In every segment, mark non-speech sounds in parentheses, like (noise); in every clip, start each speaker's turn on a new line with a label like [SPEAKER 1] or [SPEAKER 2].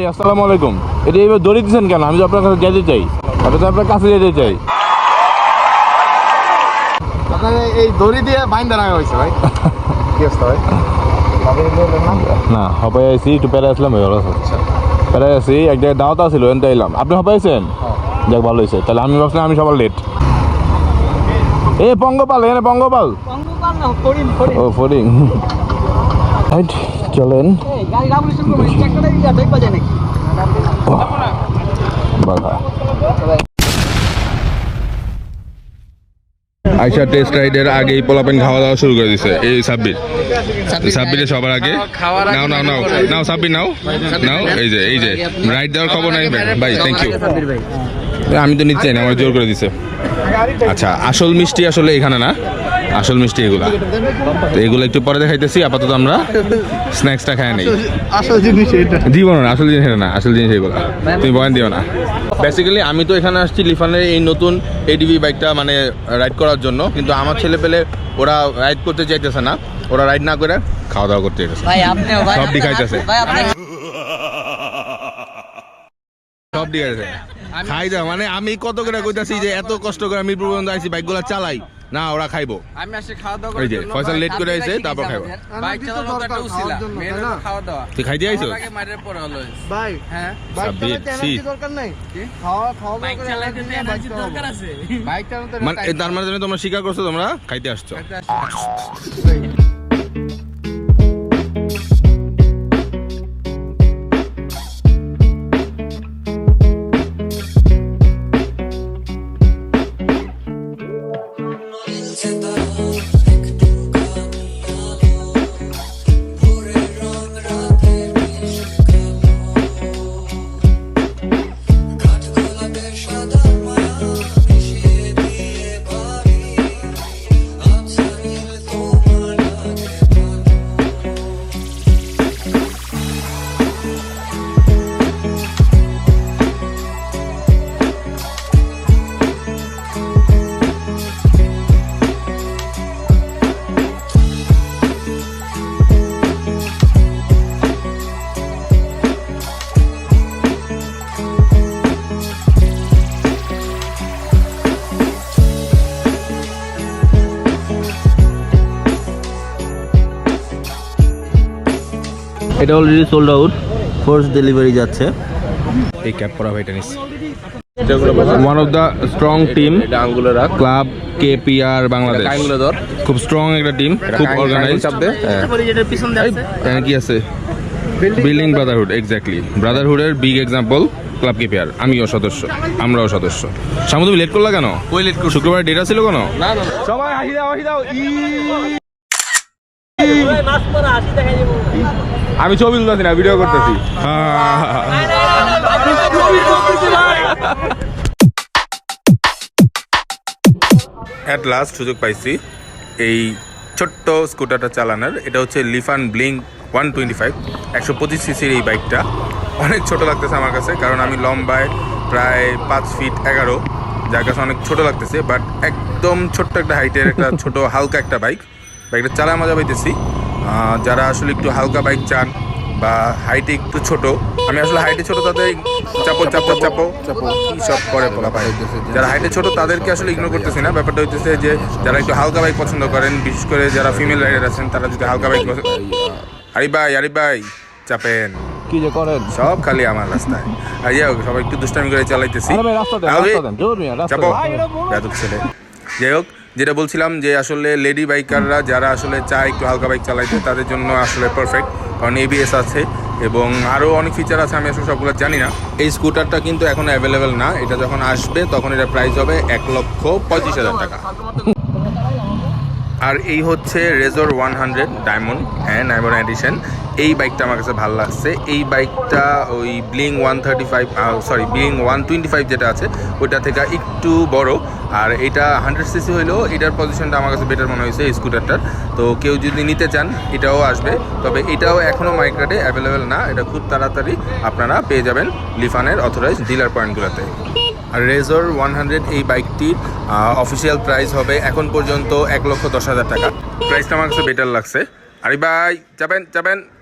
[SPEAKER 1] ভাই আসসালামু আলাইকুম। এটা এবার দড়ি দিচ্ছেন কেন? আমি তো আপনার কাছে যেতে চাই। আমি তো আপনার কাছে যেতে চাই।
[SPEAKER 2] এই দড়ি দিয়ে বাইন্দা রাখা হয়েছে ভাই। (laughs) কি অবস্থা ভাই?
[SPEAKER 1] না? হপাই আইসি একটু পেরে আসলাম ভাই ভালো আছে পেরে আসি এক জায়গায় দাওয়াত আছিল এনতে এলাম। আপনি হপাইছেন যাক ভালো হয়েছে। তাহলে আমি ভাবছিলাম আমি সবার লেট এ পঙ্গপাল এনে পঙ্গপাল। ও ফরিং (laughs) রাইট চলেন। আইসা টেস্ট রাইডের আগেই পোলাপেন খাওয়া দাওয়া শুরু করে দিছে এই সাব্বির। সাব্বিরে সবার আগে? নাও নাও নাও। নাও সাব্বির নাও। নাও এই যে এই যে। রাইড দেওয়ার খবর নাই ভাই। থ্যাংক ইউ আমি তো নিতে চাই না আমার জোর করে দিছে। আচ্ছা আসল মিষ্টি আসলে এখানে না? আসল মিষ্টি এগুলা। তো এগুলো একটু পরে দেখাইতেছি আপাতত আমরা স্ন্যাক্সটা খাই নেই।
[SPEAKER 2] আসল জিনিস এটা।
[SPEAKER 1] দিব না আসল জিনিস এটা না আসল জিনিস এগুলো। তুমি বয়ান দিও না। বেসিক্যালি আমি তো এখানে আসছি লিফানের এই নতুন এডিভি বাইকটা মানে রাইড করার জন্য। কিন্তু আমার ছেলে পেলে ওরা রাইড করতে চাইতেছে না। ওরা রাইড না করে খাওয়া দাওয়া করতে চাইতেছে।
[SPEAKER 3] ভাই আপনি ভাই
[SPEAKER 1] সব দেখাইতেছে।
[SPEAKER 3] ভাই আপনি
[SPEAKER 1] সব ঠিক আছে খাই দাও মানে আমি কত করে কইতাছি যে এত কষ্ট করে আমি পর্যন্ত আইছি বাইকগুলো চালাই। না ওরা খাইবো।
[SPEAKER 4] আমি আসে খাওয়া দাওয়া করার জন্য
[SPEAKER 1] ফয়সাল লেট করে আইছে তারপর খাইবো?
[SPEAKER 4] বাইক চালানো তো একটা উছিলা মেয়ের খাওয়া দাওয়া।
[SPEAKER 1] তুই খাইতে আইছো
[SPEAKER 4] আগে মারের পরে হলো
[SPEAKER 2] ভাই
[SPEAKER 4] হ্যাঁ?
[SPEAKER 2] বাইক
[SPEAKER 1] সাব্বির,
[SPEAKER 2] চালাতে এনার্জি দরকার নাই। খাওয়া খাওয়া
[SPEAKER 4] বাইক
[SPEAKER 2] দরকার
[SPEAKER 4] চালাতে এনার্জি দরকার আছে।
[SPEAKER 2] চালাবো। বাইক চালাতে
[SPEAKER 1] মানে তার মানে তোমরা স্বীকার করছ তোমরা খাইতে আসছো।
[SPEAKER 5] এটা already sold out force delivery যাচ্ছে
[SPEAKER 1] এই ক্যাপ পরা ভাইটা নিস one of the strong team club KPR Bangladesh খুব স্ট্রং একটা টিম খুব অর্গানাইজ
[SPEAKER 6] হ্যাঁ।
[SPEAKER 1] কি আছে বিল্ডিং ব্রাদারহুড এক্স্যাক্টলি ব্রাদারহুডের বিগ এক্সাম্পল ক্লাব কেপিআর আমিও সদস্য আমরাও সদস্য সামু তুমি লেট করলা কেন
[SPEAKER 6] ওই লেট করছ
[SPEAKER 1] শুক্রবার ডেটা ছিল কেন
[SPEAKER 6] না না
[SPEAKER 1] সবাই হাসি দাও হাসি দাও আমি ছবি তুলতেছি না ভিডিও করতেছি। অ্যাট লাস্ট সুযোগ পাইছি এই ছোট্ট স্কুটারটা চালানোর। এটা হচ্ছে Lifan Bling one twenty five একশো পঁচিশ সিসির এই বাইকটা অনেক ছোট লাগতেছে আমার কাছে, কারণ আমি লম্বায় প্রায় পাঁচ ফিট এগারো। যার কাছে অনেক ছোট লাগতেছে বাট একদম ছোট্ট একটা হাইটের একটা ছোট, হালকা একটা বাইক বাইকটা চালায় মজা পাইতেছি। যারা আসলে একটু হালকা বাইক চান বা হাইটে একটু ছোট আমি আসলে হাইটে ছোট তাদের চাপো চাপো চাপো। চাপো। কি সব করে বলা ভাই যারা হাইটে ছোট তাদেরকে আসলে ইগনোর করতেছি না। ব্যাপারটা হইতেছে যে যারা একটু হালকা বাইক পছন্দ করেন বিশেষ করে যারা ফিমেল রাইডার আছেন তারা যদি হালকা বাইক আরে ভাই আরে ভাই চাপেন। কি যে করেন?
[SPEAKER 6] সব খালি আমার রাস্তায়। আর যাই হোক সবাই একটু দুষ্টামি করে চালাইতেছি। চাপো। ছেলে। যাই হোক যেটা বলছিলাম যে আসলে লেডি বাইকাররা যারা আসলে চায় একটু হালকা বাইক চালাইতে, তাদের জন্য আসলে পারফেক্ট কারণ এবিএস আছে এবং আরও অনেক ফিচার আছে, আমি আসলে সবগুলো জানি না। এই স্কুটারটা কিন্তু এখন অ্যাভেলেবেল না। এটা যখন আসবে, তখন এটা প্রাইস হবে এক লক্ষ পঁয়ত্রিশ হাজার টাকা। আর এই হচ্ছে রেজর ওয়ান হান্ড্রেড ডায়মন্ড হ্যাঁ ডায়মন্ড এডিশন এই বাইকটা আমার কাছে ভালো লাগছে। এই বাইকটা ওই Bling one thirty five sorry Bling one twenty five যেটা আছে, ওইটা থেকে একটু বড়। আর এটা হান্ড্রেড সিসি হইলেও এটার পজিশনটা আমার কাছে বেটার মনে হয়েছে স্কুটারটার তো কেউ যদি নিতে চান, এটাও আসবে। তবে এটাও এখনও মার্কেটে অ্যাভেলেবেল না। এটা খুব তাড়াতাড়ি আপনারা পেয়ে যাবেন লিফানের অথরাইজ ডিলার পয়েন্টগুলোতে আর রেজর ওয়ান হান্ড্রেড এই বাইকটির অফিসিয়াল প্রাইস হবে এখন পর্যন্ত এক লক্ষ দশ হাজার টাকা। প্রাইসটা আমার কাছে বেটার লাগছে। আরে ভাই, যাবেন যাবেন।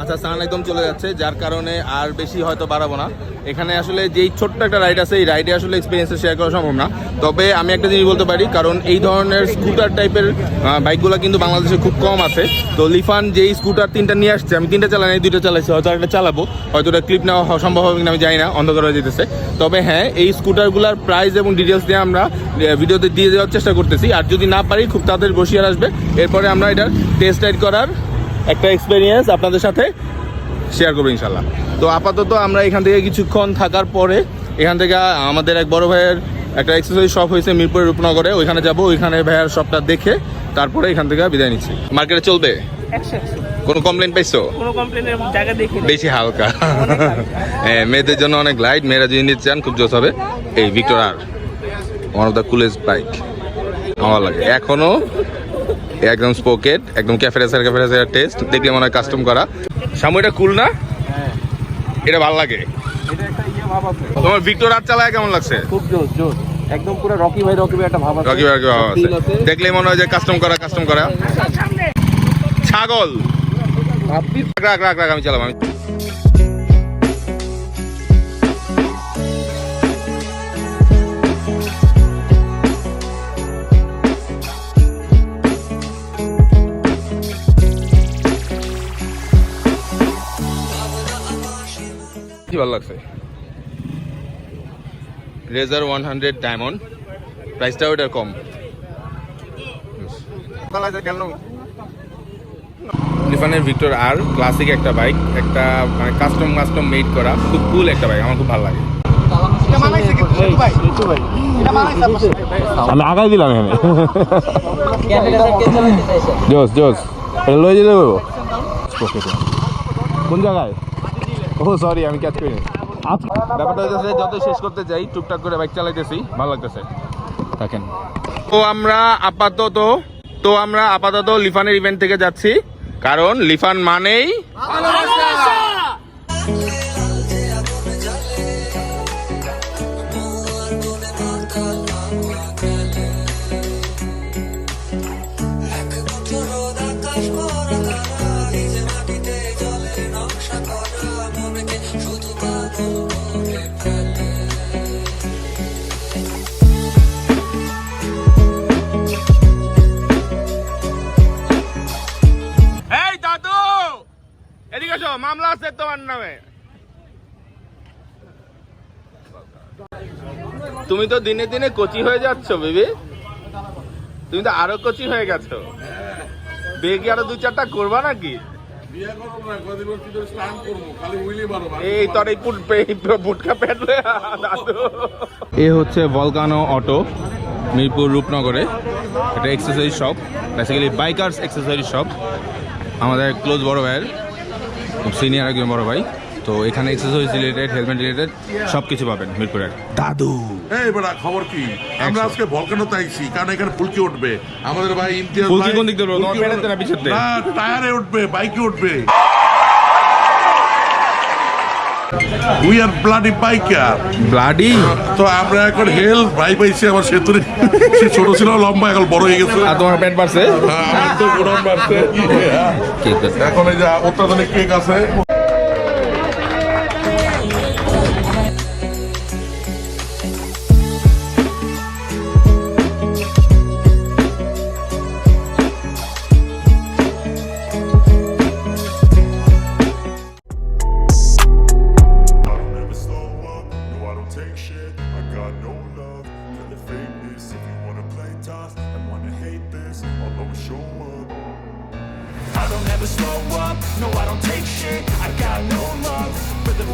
[SPEAKER 1] আচ্ছা সান একদম চলে যাচ্ছে, যার কারণে আর বেশি হয়তো বাড়াবো না। এখানে আসলে যেই ছোট্ট একটা রাইড আছে, এই রাইডে আসলে এক্সপিরিয়েন্স শেয়ার করা সম্ভব না। তবে আমি একটা জিনিস বলতে পারি, কারণ এই ধরনের স্কুটার টাইপের বাইকগুলো কিন্তু বাংলাদেশে খুব কম আছে। তো লিফান যেই স্কুটার তিনটা নিয়ে আসছে, আমি তিনটা চালাই দুইটা চালাইছি, হয়তো একটা চালাবো, হয়তো ওটা ক্লিপ নেওয়া সম্ভব হবে কিনা আমি জানি না, অন্ধকার হয়ে যেতেছে। তবে হ্যাঁ এই স্কুটারগুলোর প্রাইস এবং ডিটেলস দিয়ে আমরা ভিডিওতে দিয়ে দেওয়ার চেষ্টা করতেছি। আর যদি না পারি, খুব তাড়াতাড়ি বসিয়ে আসবে। এরপরে আমরা এটার টেস্ট রাইড করার একটা এক্সপিরিয়েন্স আপনাদের সাথে শেয়ার করব ইনশাল্লাহ। তো আপাতত আমরা এখান থেকে কিছুক্ষণ থাকার পরে এখান থেকে আমাদের এক বড় ভাইয়ের একটা এক্সারসাইজ শপ হয়েছে মিরপুরের রূপনগরে। ওইখানে যাব ওইখানে ভাইয়ার শপটা দেখে তারপরে এখান থেকে বিদায় নিচ্ছি। মার্কেটে চলবে? কোনো কমপ্লেন পাইছো? বেশি হালকা। হ্যাঁ মেয়েদের জন্য অনেক লাইট মেয়েরা যদি নিতে চান খুব জোস হবে। এই Victor R one of the coolest bike আমার লাগে। এখনও একদম স্পোকেট একদম ক্যাফেরেসার ক্যাফেরেসার টেস্ট। দেখলে মনে হয় কাস্টম করা। সামু এটা কুল না? এটা ভালো লাগে।
[SPEAKER 4] ইয়ে
[SPEAKER 1] তোমার ভিক্টর আর চালায় কেমন লাগছে?
[SPEAKER 4] খুব জোর জোর একদম পুরো রকি ভাই রকি ভাই একটা ভাব আছে।
[SPEAKER 1] রকি ভাই রকি ভাব আছে। দেখলে মনে হয় যে কাস্টম করা কাস্টম করা। ছাগল। রাখ রাখ রাখ আমি চালাবো আমি কি ভালো লাগছে? রেজার ওয়ান হান্ড্রেড ডায়মন্ড প্রাইসটাও এটা কম। লিফানের ভিক্টর আর ক্লাসিক একটা বাইক একটা মানে কাস্টম কাস্টম মেড করা খুব কুল একটা বাইক আমার খুব ভালো লাগে।
[SPEAKER 5] আমি আগাই দিলাম এখানে। জোস জোস। লয়ে যেতে কোন জায়গায়? ও সরি আমি ক্যাচ করিনি। আচ্ছা।
[SPEAKER 1] ব্যাপারটা হচ্ছে যত শেষ করতে যাই টুকটাক করে বাইক চালাইতেছি ভালো লাগতেছে।
[SPEAKER 5] দেখেন
[SPEAKER 1] তো আমরা আপাতত তো আমরা আপাতত লিফানের ইভেন্ট থেকে যাচ্ছি কারণ লিফান মানেই এই তুমি তো দিনে দিনে কচি হয়ে যাচ্ছ বেবি। তুমি তো আরও কচি হয়ে গেছো। বিয়ে কি আরও দু চারটা করবা নাকি? এই তোর এই বুটকা প্যান্ট দাদু। এ হচ্ছে ভলকানো অটো মিরপুর রূপনগরে। এটা exercise shop basically bikers exercise shop আমাদের ক্লোজ বড় ভাইয়ের সিনিয়র একজন বড় ভাই। তো এখানে এক্সারসাইজ রিলেটেড হেলমেট রিলেটেড সব কিছু পাবেন মিরপুরের। দাদু।
[SPEAKER 7] এই বেড়া খবর কি? আমরা আজকে ভলকানোতে আইছি কারণ এখানে ফুলকি উঠবে। আমাদের ভাই ইমতিয়াজ
[SPEAKER 1] ফুলকি কোন দিক দিয়ে উঠবে? তোমার না পিছেতে?
[SPEAKER 7] না টায়ারে উঠবে বাইকে উঠবে। We are bloody biker
[SPEAKER 1] bloody
[SPEAKER 7] তো আমরা এখন হেল ভাই পাইছি আমার সেতুরে। সে ছোট ছিল লম্বা এখন বড় হয়ে গেছে।
[SPEAKER 1] আর তোমার প্যান্ট পারছে
[SPEAKER 7] হ্যাঁ, আমার তো গোড়ান বাড়ছে।
[SPEAKER 1] ঠিক আছে।
[SPEAKER 7] এখন এই যে অত্যাধুনিক কেক আছে।